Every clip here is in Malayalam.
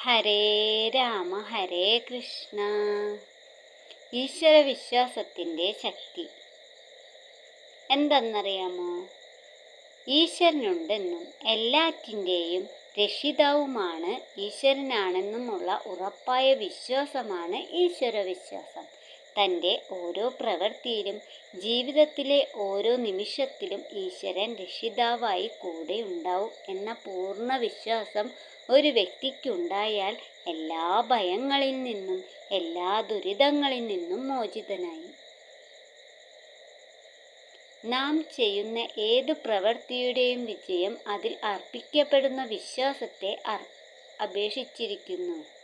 ഹരേ രാമ ഹരേ കൃഷ്ണ. ഈശ്വര വിശ്വാസത്തിന്റെ ശക്തി. എന്തെന്നറിയാമോ? ഈശ്വരനുണ്ടെന്നും എല്ലാറ്റിന്റെയും രക്ഷിതാവുമാണ് ഈശ്വരനാണെന്നുമുള്ള ഉറപ്പായ വിശ്വാസമാണ് ഈശ്വര വിശ്വാസം തന്റെ ഓരോ പ്രവൃത്തിയിലും ജീവിതത്തിലെ ഓരോ നിമിഷത്തിലും ഈശ്വരൻ രക്ഷിതാവായി കൂടെ ഉണ്ടാവും എന്ന പൂർണ വിശ്വാസം ഒരു വ്യക്തിക്കുണ്ടായാൽ എല്ലാ ഭയങ്ങളിൽ നിന്നും എല്ലാ ദുരിതങ്ങളിൽ നിന്നും മോചിതനായി. നാം ചെയ്യുന്ന ഏത് പ്രവൃത്തിയുടെയും വിജയം അതിൽ അർപ്പിക്കപ്പെടുന്ന വിശ്വാസത്തെ അപേക്ഷിച്ചിരിക്കുന്നു.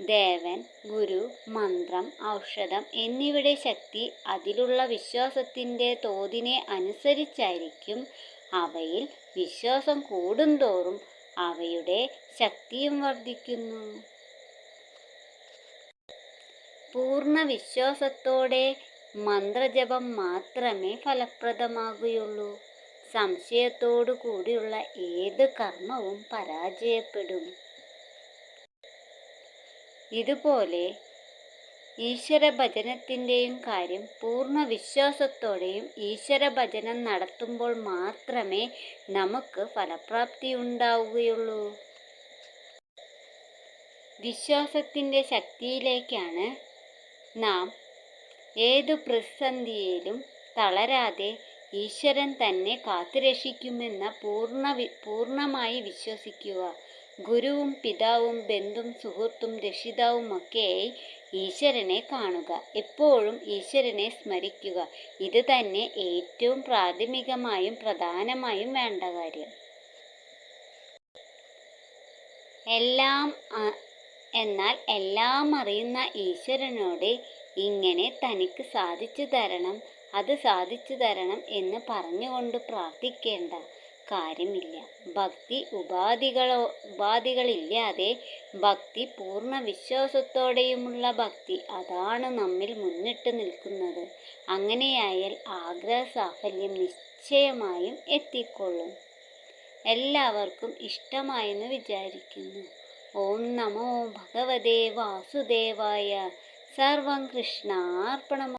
ദേവൻ ഗുരു മന്ത്രം ഔഷധം എന്നിവയുടെ ശക്തി അതിലുള്ള വിശ്വാസത്തിന്റെ തോതിനെ അനുസരിച്ചായിരിക്കും അവയിൽ വിശ്വാസം കൂടുന്തോറും അവയുടെ ശക്തിയും വർദ്ധിക്കുന്നു. പൂർണ വിശ്വാസത്തോടെ മന്ത്രജപം മാത്രമേ ഫലപ്രദമാകുകയുള്ളൂ. സംശയത്തോടു കൂടിയുള്ള ഏത് കർമ്മവും പരാജയപ്പെടും. ഇതുപോലെ ഈശ്വര ഭജനത്തിന്റെയും കാര്യം പൂർണ വിശ്വാസത്തോടെയും ഈശ്വര ഭജനം നടത്തുമ്പോൾ മാത്രമേ നമുക്ക് ഫലപ്രാപ്തി ഉണ്ടാവുകയുള്ളൂ വിശ്വാസത്തിന്റെ ശക്തിയിലേക്കാണ് നാം ഏതു പ്രതിസന്ധിയിലും തളരാതെ ഈശ്വരൻ തന്നെ കാത്തുരക്ഷിക്കുമെന്ന പൂർണ പൂർണമായി വിശ്വസിക്കുക. ഗുരുവും പിതാവും ബന്ധും സുഹൃത്തും രക്ഷിതാവുമൊക്കെയായി ഈശ്വരനെ കാണുക. എപ്പോഴും ഈശ്വരനെ സ്മരിക്കുക. ഇത് തന്നെ ഏറ്റവും പ്രാഥമികമായും പ്രധാനമായും വേണ്ട കാര്യം. എല്ലാം എന്നാൽ എല്ലാം അറിയുന്ന ഈശ്വരനോട് ഇങ്ങനെ തനിക്ക് സാധിച്ചു തരണം അത് സാധിച്ചു തരണം എന്ന് പറഞ്ഞുകൊണ്ട് പ്രാർത്ഥിക്കേണ്ട. കാര്യമില്ല. ഭക്തി ഉപാധികളോ ഉപാധികളില്ലാതെ ഭക്തി പൂർണ വിശ്വാസത്തോടെയുമുള്ള ഭക്തി അതാണ് നമ്മിൽ മുന്നിട്ട് നിൽക്കുന്നത്. അങ്ങനെയായാൽ ആഗ്രഹ സാഫല്യം നിശ്ചയമായും എത്തിക്കൊള്ളും. എല്ലാവർക്കും ഇഷ്ടമായെന്ന് വിചാരിക്കുന്നു. ഓം നമോ ഭഗവതേ വാസുദേവായ. സർവം കൃഷ്ണാർപ്പണ